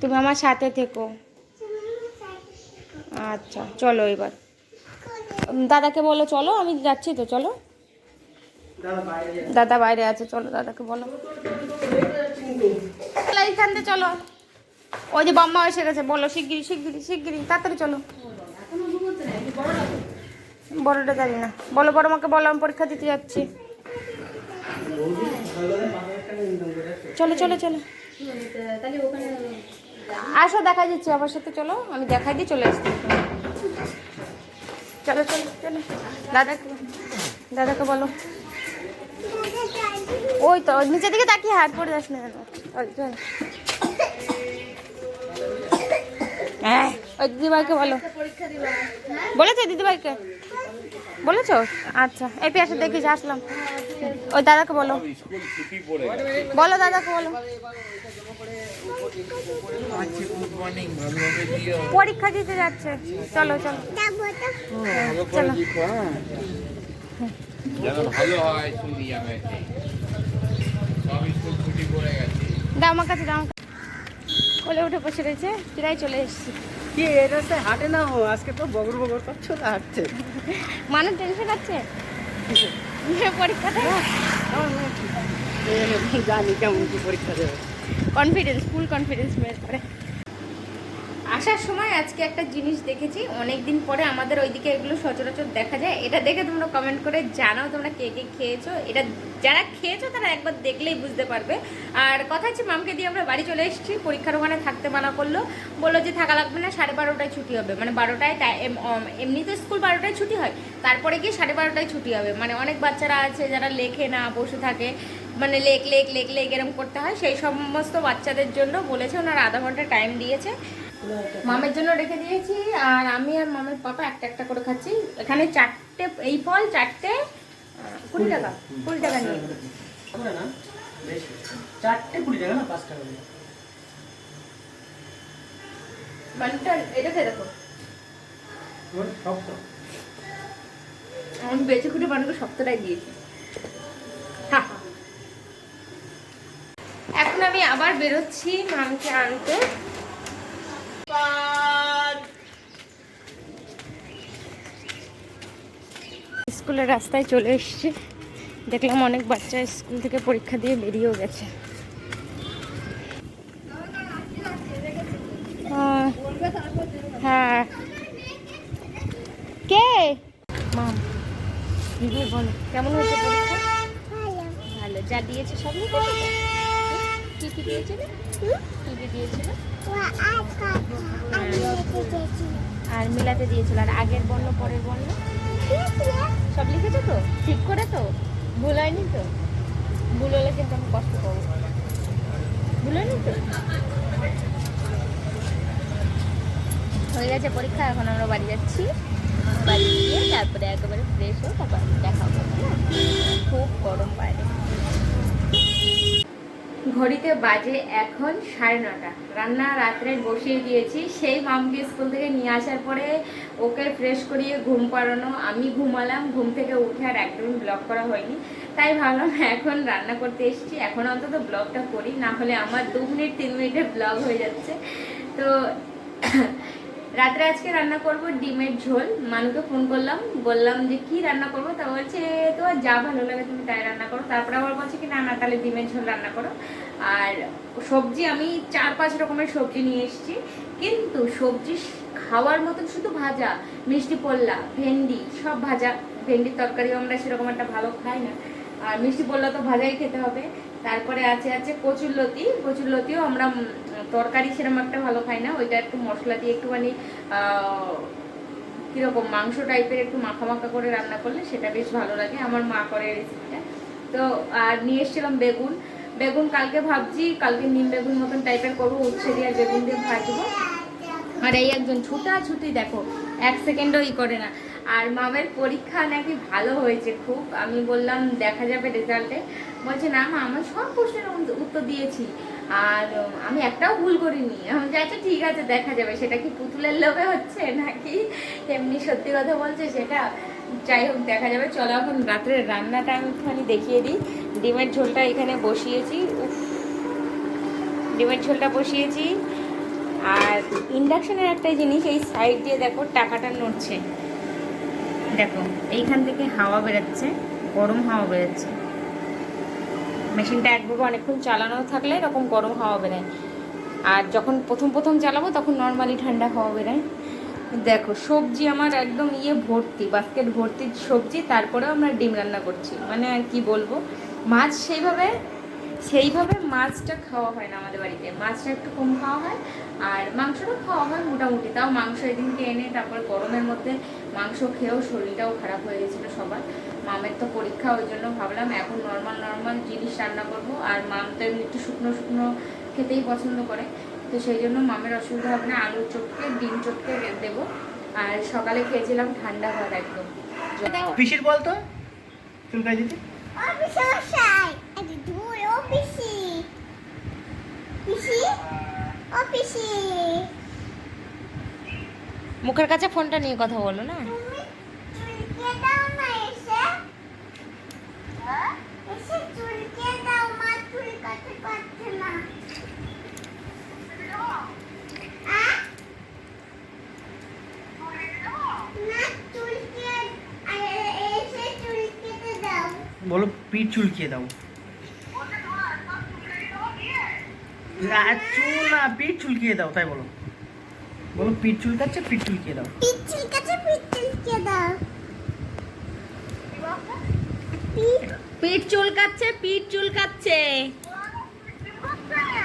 তুমি আমার সাথে থেকো। আচ্ছা চলো এবার। দাদাকে বলো, চলো, আমি যাচ্ছি তো, চলো। দাদা বাইরে আছে, চলো, দাদাকে বলো। এইখান চলো। ওই যে বাম্মা এসে গেছে, বলো শিগগিরি শিগগিরি শিগগিরি তাড়াতাড়ি চলো। বড়টা জানি না। বলো, বড় মাকে বলো, আমি পরীক্ষা দিতে যাচ্ছি। চলো চলো চলো। আসো দেখা দিচ্ছি আমার সাথে চলো আমি দেখাই দিয়ে চলে আসছি। চলো চলো চলো। দাদাকে দাদাকে বলো। ওই তো নিচের দিকে তাকিয়ে হাত পড়ে যাস না কেন? ওই চল। হ্যাঁ। ওই দিদিভাইকে বলো। বলেছ দিদিভাইকে? বলেছ? আচ্ছা এই পেয়াসে দেখিস আসলাম। ওই দাদাকে বলো। বলো দাদাকে বলো। পরীক্ষা দিতে যাচ্ছে। চলো চলো। দাও আমার কাছে দাও কাছে। কোলে উঠে বসে রয়েছে প্রায় চলে এসেছি। কি এটা সে হাঁটে না ও? আজকে তো বগর বগর করছ না হাঁটছে। মানুষ টেনশন আছে? পরীক্ষাটা আমার মেয়ে জানি কেমন কি পরীক্ষা দেবে। কনফিডেন্স ফুল কনফিডেন্স মেয়ের করে। আসার সময় আজকে একটা জিনিস দেখেছি অনেক দিন পরে আমাদের ওইদিকে এগুলো সচরাচর দেখা যায়। এটা দেখে তোমরা কমেন্ট করে জানাও তোমরা কে কে খেয়েছো। এটা যারা খেয়েছো তারা একবার দেখলেই বুঝতে পারবে। আর কথা হচ্ছে মামকে দিয়ে আমরা বাড়ি চলে এসেছি, পরীক্ষার ওখানে থাকতে মানা করল। বলল যে থাকা লাগবে না, সাড়ে বারোটায় ছুটি হবে। মানে বারোটায় এমনি তো স্কুল বারোটায় ছুটি হয়, তারপরে গিয়ে সাড়ে বারোটায় ছুটি হবে। মানে অনেক বাচ্চারা আছে যারা লেখে না, বসে থাকে। মানে লেক লেক লেক লেক এরম করতে হয়। সেই সমস্ত বাচ্চাদের জন্য বলেছে, ওনার আধা ঘণ্টা টাইম দিয়েছে। মামের জন্য রেখে দিয়েছি আর আমি আর মামের পাপা একটা একটা করে খাচ্ছি। এখানে চারটে এই ফল চারটে কুড়ি টাকা কুড়ি টাকা নিয়ে। হবে না বেশি। চারটে কুড়ি টাকা না পাঁচ টাকা করে। বানটা এটাতে দেখো। আমি বেঁচে খুঁটে বানুকে সপ্তাহটাই দিয়েছি। এখন আমি আবার বেরোচ্ছি মামকে আনতে। স্কুলের রাস্তায় চলে এসেছি। দেখলাম অনেক বাচ্চা স্কুল থেকে পরীক্ষা দিয়ে বেরিয়েও গেছে। হ্যাঁ। হ্যাঁ। কে? মাম দিদি বলো? কেমন হয়েছে পরীক্ষা? ভালো। যা দিয়েছে সব লিখেছো কি কি দিয়েছিল দিয়েছিল আর মিলাতে দিয়েছিল, আর আগের বর্ণ, পরের বর্ণ? সব লিখেছো তো? ঠিক করে তো? ভুল হয়নি তো? ভুল হলে কিন্তু আমি কষ্ট পাবো। ভুল হয়নি তো? হয়ে গেছে পরীক্ষা, এখন আমরা বাড়ি যাচ্ছি। বাড়ি গিয়ে তারপরে একেবারে ফ্রেশ হয়ে তারপর দেখা হ্যাঁ? খুব গরম বাইরে। ঘড়িতে বাজে এখন সাড়ে নটা। রান্না রাত্রে বসিয়ে দিয়েছি। সেই মামকে স্কুল থেকে নিয়ে আসার পরে ওকে ফ্রেশ করিয়ে ঘুম পাড়ানো। আমি ঘুমালাম, ঘুম থেকে উঠে আর একদমই ব্লগ করা হয়নি। তাই ভাবলাম এখন রান্না করতে এসেছি। এখন অন্তত ব্লগটা করি। না হলে আমার দু মিনিট, তিন মিনিটের ব্লগ হয়ে যাচ্ছে। তো রাত্রে আজকে রান্না করব ডিমের ঝোল। মানুকে ফোন করলাম বললাম যে কি রান্না করব? তা বলছে তোমার যা ভালো লাগে তুমি তাই রান্না করো। তারপরে আবার বলছে কি না না তাহলে ডিমের ঝোল রান্না করো। আর সবজি আমি চার পাঁচ রকমের সবজি নিয়ে এসেছি। কিন্তু সবজি খাওয়ার মতন শুধু ভাজা মিষ্টি পোল্লা ভেন্ডি সব ভাজা। ভেন্ডির তরকারিও আমরা সেরকম একটা ভালো খাই না। আর মিষ্টি পোল্লা তো ভাজাই খেতে হবে। তারপরে আছে আছে কচুরলতি। কচুরলতিও আমরা উম, তরকারি সেরকম একটা ভালো খাই না, ওইটা একটু মশলা দিয়ে একটুখানি কীরকম মাংস টাইপের একটু মাখা মাখা করে রান্না করলে সেটা বেশ ভালো লাগে, আমার মা করে রেসিপিটা তো, আর নিয়ে এসেছিলাম বেগুন। বেগুন কালকে ভাবছি, কালকে নিম বেগুন মতন টাইপের করব, উচ্ছে দিয়ে আর বেগুন দিয়ে ভাজবো। আর এই একজন ছুটা ছুটি দেখো, এক সেকেন্ডও ই করে না। আর মামের পরীক্ষা নাকি ভালো হয়েছে খুব, আমি বললাম, দেখা যাবে রেজাল্টে বলছে, না মা, আমার সব প্রশ্নের উত্তর দিয়েছি। আর আমি একটাও ভুল করিনি। আমি বলছি, আচ্ছা ঠিক আছে দেখা যাবে। সেটা কি পুতুলের লোভে হচ্ছে নাকি? এমনি সত্যি কথা বলছে সেটা। যাই হোক দেখা যাবে। চলো এখন রাত্রের রান্নাটা আমি একটুখানি দেখিয়ে দিই। ডিমের ঝোলটা এখানে বসিয়েছি। ডিমের ঝোলটা বসিয়েছি। আর ইন্ডাকশনের একটা জিনিস এই সাইড দিয়ে দেখো টাকাটা নড়ছে। দেখো এইখান থেকে হাওয়া বেরোচ্ছে গরম হাওয়া বেরোচ্ছে। মেশিনটা একভাবে অনেকক্ষণ চালানো থাকলে এরকম গরম হাওয়া বেরোয়। আর যখন প্রথম প্রথম চালাবো তখন নর্মালি ঠান্ডা হাওয়া বেরোয়। দেখো, সবজি আমার একদম ইয়ে ভর্তি বাস্কেট ভর্তি সবজি, তারপরেও আমরা ডিম রান্না করছি। মানে কি বলব, মাছ সেইভাবে সেইভাবে মাছটা খাওয়া হয় না আমাদের বাড়িতে। মাছটা একটু কম খাওয়া হয়, আর মাংসটা খাওয়া হয় মোটামুটি। তাও মাংস এদিনকে এনে তারপর গরমের মধ্যে মাংস খেয়েও শরীরটাও খারাপ হয়ে গেছিল সবার। মামের তো পরীক্ষা ওই জন্য ভাবলাম এখন নর্মাল নর্মাল জিনিস রান্না করব। আর মাম তো এমনি একটু শুকনো শুকনো খেতেই পছন্দ করে। তো সেই জন্য মামের অসুবিধা হবে না আলু চটকে ডিম চটকে দেবো। আর সকালে খেয়েছিলাম ঠান্ডা ভাত একদম। পিসির বলতো চুলকাই মুখের কাছে ফোনটা নিয়ে কথা বলো না তুমি চুলকে দাও না এসে হ্যাঁ? এসে চুলকে দাও মা চুল কাটতে পারছে না আহ? না চুলকে আরে এসে চুল কেটে দাও বলো পিঠ চুলকিয়ে দাও। না, চুল না পিঠ চুলকিয়ে দাও তাই বলো। বলো পিঠ চুলকাচ্ছে পিঠ চুলকিয়ে দাও। পিচ্ছিল কাছে পিচ্ছিল কে দাও। পিঠ পিঠ চুলকাচ্ছে পিঠ চুলকাচ্ছে।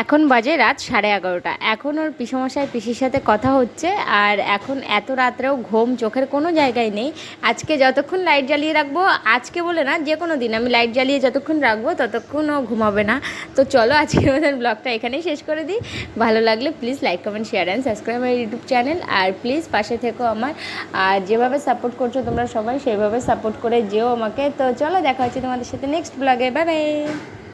এখন বাজে রাত সাড়ে এগারোটা। এখন ওর পিসমশাই পিসির সাথে কথা হচ্ছে আর এখন এত রাত্রেও ঘুম চোখের কোনো জায়গায় নেই। আজকে যতক্ষণ লাইট জ্বালিয়ে রাখব, আজকে বলে না, যে কোনো দিন আমি লাইট জ্বালিয়ে যতক্ষণ রাখব, ততক্ষণ ও ঘুমাবে না। তো চলো আজকের মতন ব্লগটা এখানেই শেষ করে দিই। ভালো লাগলে please like comment share and subscribe আমার ইউটিউব চ্যানেল আর প্লিজ পাশে থেকো আমার। আর যেভাবে সাপোর্ট করছ তোমরা সবাই সেভাবে সাপোর্ট করে যেও আমাকে। তো চলো দেখা হচ্ছে তোমাদের সাথে নেক্সট ব্লগে বাই বাই